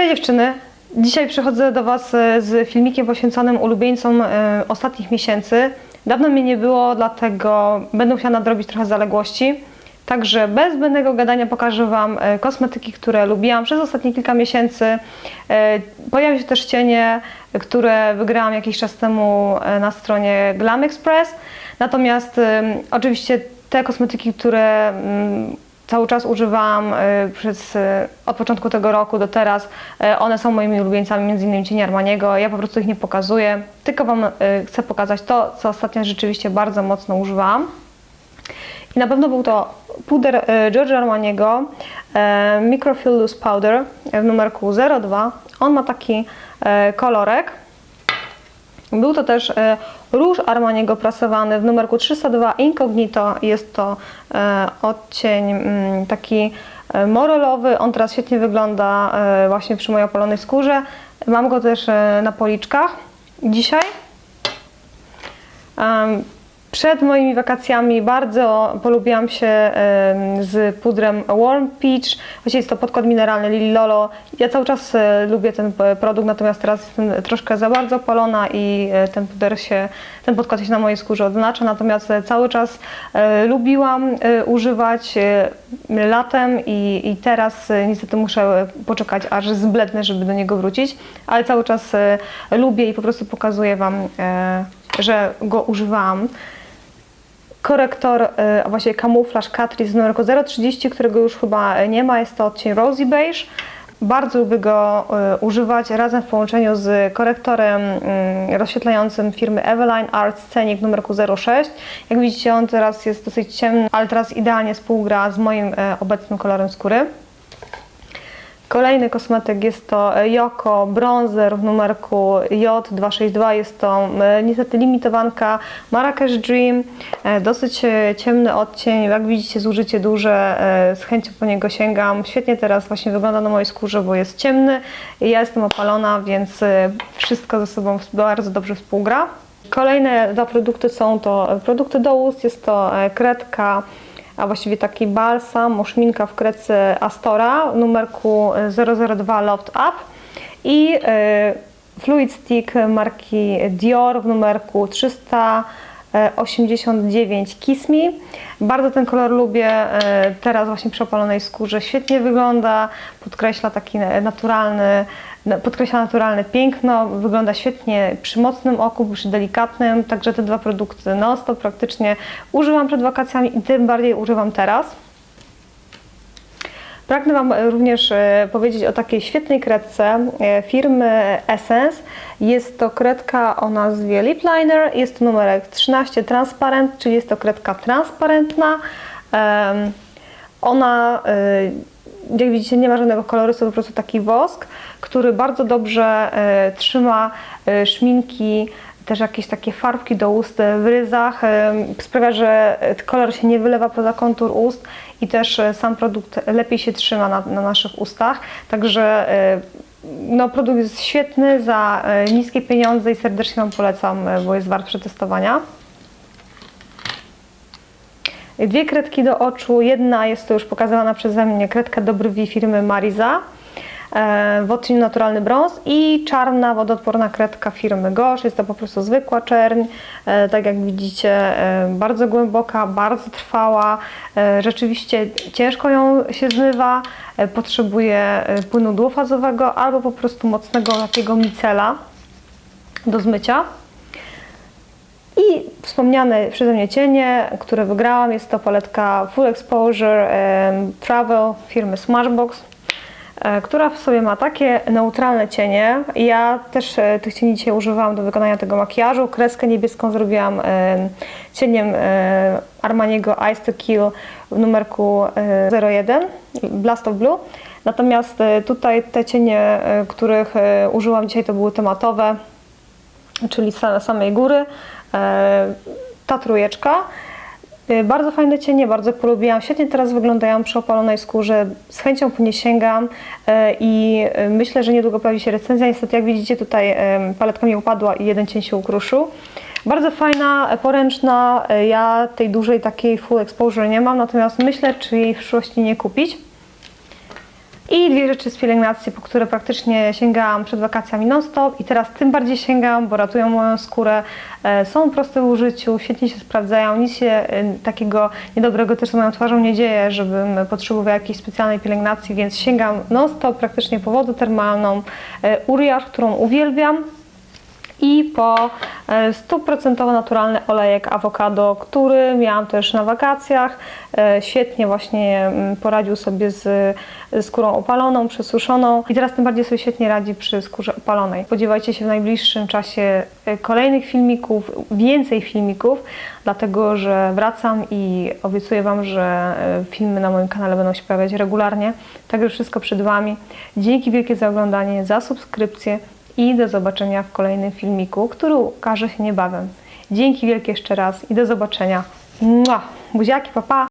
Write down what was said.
Cześć dziewczyny! Dzisiaj przychodzę do Was e, z filmikiem poświęconym ulubieńcom e, ostatnich miesięcy. Dawno mnie nie było, dlatego będę musiała nadrobić trochę zaległości. Także bez zbędnego gadania pokażę Wam e, kosmetyki, które lubiłam przez ostatnie kilka miesięcy. Pojawią się też cienie, które wygrałam jakiś czas temu na stronie Glam Express. Natomiast oczywiście te kosmetyki, które mm, cały czas używałam e, przez, e, od początku tego roku do teraz. E, One są moimi ulubieńcami, między innymi cienie Armaniego. Ja po prostu ich nie pokazuję, tylko Wam chcę pokazać to, co ostatnio rzeczywiście bardzo mocno używałam. I na pewno był to puder Giorgio Armaniego Microfill Loose Powder w numerku 02. On ma taki kolorek. Był to też e, róż Armaniego prasowany w numerku 302 Incognito. Jest to e, odcień mm, taki e, morelowy. On teraz świetnie wygląda właśnie przy mojej opalonej skórze. Mam go też na policzkach dzisiaj. Przed moimi wakacjami bardzo polubiłam się z pudrem Warm Peach. Właściwie jest to podkład mineralny Lili Lolo. Ja cały czas e, lubię ten p- produkt, natomiast teraz jestem troszkę za bardzo opalona i e, ten puder się, ten podkład się na mojej skórze odznacza. Natomiast e, cały czas e, lubiłam e, używać e, latem i, i teraz e, niestety muszę e, poczekać, aż zblednę, żeby do niego wrócić. Ale cały czas e, lubię i po prostu pokazuję Wam, e, że go używałam korektor, e, a właściwie kamuflaż Catrice z numerku 030, którego już chyba nie ma, jest to odcień Rosy Beige. Bardzo lubię go e, używać razem w połączeniu z korektorem mm, rozświetlającym firmy Eveline Art Scenic numerku 06. Jak widzicie on teraz jest dosyć ciemny, ale teraz idealnie współgra z moim e, obecnym kolorem skóry. Kolejny kosmetyk jest to Joko Bronzer w numerku J262. Jest to e, niestety limitowanka Marrakesh Dream. E, Dosyć e, ciemny odcień. Jak widzicie zużycie duże. e, Z chęcią po niego sięgam. Świetnie teraz właśnie wygląda na mojej skórze, bo jest ciemny. Ja jestem opalona, więc e, wszystko ze sobą bardzo dobrze współgra. Kolejne dwa produkty są to produkty do ust. Jest to e, kredka a właściwie taki balsam, oszminka w kredce Astora numerku 002 Loft Up i e, Fluid Stick marki Dior w numerku 389 Kiss Me. Bardzo ten kolor lubię, e, teraz właśnie przy opalonej skórze świetnie wygląda, podkreśla taki naturalny, podkreśla naturalne piękno, wygląda świetnie przy mocnym oku, przy delikatnym, także te dwa produkty non stop praktycznie używam przed wakacjami i tym bardziej używam teraz. Pragnę Wam również e, powiedzieć o takiej świetnej kredce e, firmy Essence. Jest to kredka o nazwie Lip Liner, jest to numerek 13 Transparent, czyli jest to kredka transparentna. Ona, e, jak widzicie, nie ma żadnego koloru, to po prostu taki wosk, który bardzo dobrze e, trzyma e, szminki, też jakieś takie farbki do ust w ryzach. e, Sprawia, że kolor się nie wylewa poza kontur ust i też sam produkt lepiej się trzyma na, na naszych ustach. Także no, produkt jest świetny za niskie pieniądze i serdecznie Wam polecam, bo jest wart przetestowania. Dwie kredki do oczu. Jedna jest to już pokazywana przeze mnie kredka do brwi firmy Mariza e, w odcieniu naturalny brąz i czarna wodoodporna kredka firmy Gosh. Jest to po prostu zwykła czerń, e, tak jak widzicie, e, bardzo głęboka, bardzo trwała. Rzeczywiście ciężko ją się zmywa, potrzebuje płynu dwufazowego albo po prostu mocnego takiego micela do zmycia. Wspomniane przeze mnie cienie, które wygrałam, jest to paletka Full Exposure Travel firmy Smashbox, e, która w sobie ma takie neutralne cienie. Ja też e, tych cieni dzisiaj używałam do wykonania tego makijażu. Kreskę niebieską zrobiłam em, cieniem e, Armaniego Ice to Kill w numerku e, 01 Blast of Blue. Natomiast tutaj te cienie, których użyłam dzisiaj, to były tematowe czyli sa- samej góry. E, Ta trójeczka. E, Bardzo fajne cienie, bardzo polubiłam. Świetnie teraz wyglądają przy opalonej skórze. Z chęcią po nie sięgam e, i myślę, że niedługo pojawi się recenzja. Niestety, jak widzicie, tutaj paletka mi upadła i jeden cień się ukruszył. Bardzo fajna, poręczna. Ja tej dużej takiej full exposure nie mam, natomiast myślę, czy jej w przyszłości nie kupić. I dwie rzeczy z pielęgnacji, po które praktycznie sięgałam przed wakacjami non-stop i teraz tym bardziej sięgam, bo ratują moją skórę, e, są proste w użyciu, świetnie się sprawdzają, nic się e, takiego niedobrego też z moją twarzą nie dzieje, żebym potrzebowała jakiejś specjalnej pielęgnacji, więc sięgam non-stop praktycznie po wodę termalną, e, Uriaż, którą uwielbiam, i po e, stuprocentowo naturalny olejek awokado, który miałam też na wakacjach. E, Świetnie właśnie mm, poradził sobie z skórą opaloną, przesuszoną i teraz tym bardziej sobie świetnie radzi przy skórze opalonej. Spodziewajcie się w najbliższym czasie e, kolejnych filmików, więcej filmików, dlatego że wracam i obiecuję Wam, że e, filmy na moim kanale będą się pojawiać regularnie. Także wszystko przed Wami. Dzięki wielkie za oglądanie, za subskrypcję i do zobaczenia w kolejnym filmiku, który ukaże się niebawem. Dzięki wielkie jeszcze raz i do zobaczenia. Mua! Buziaki, papa! Pa.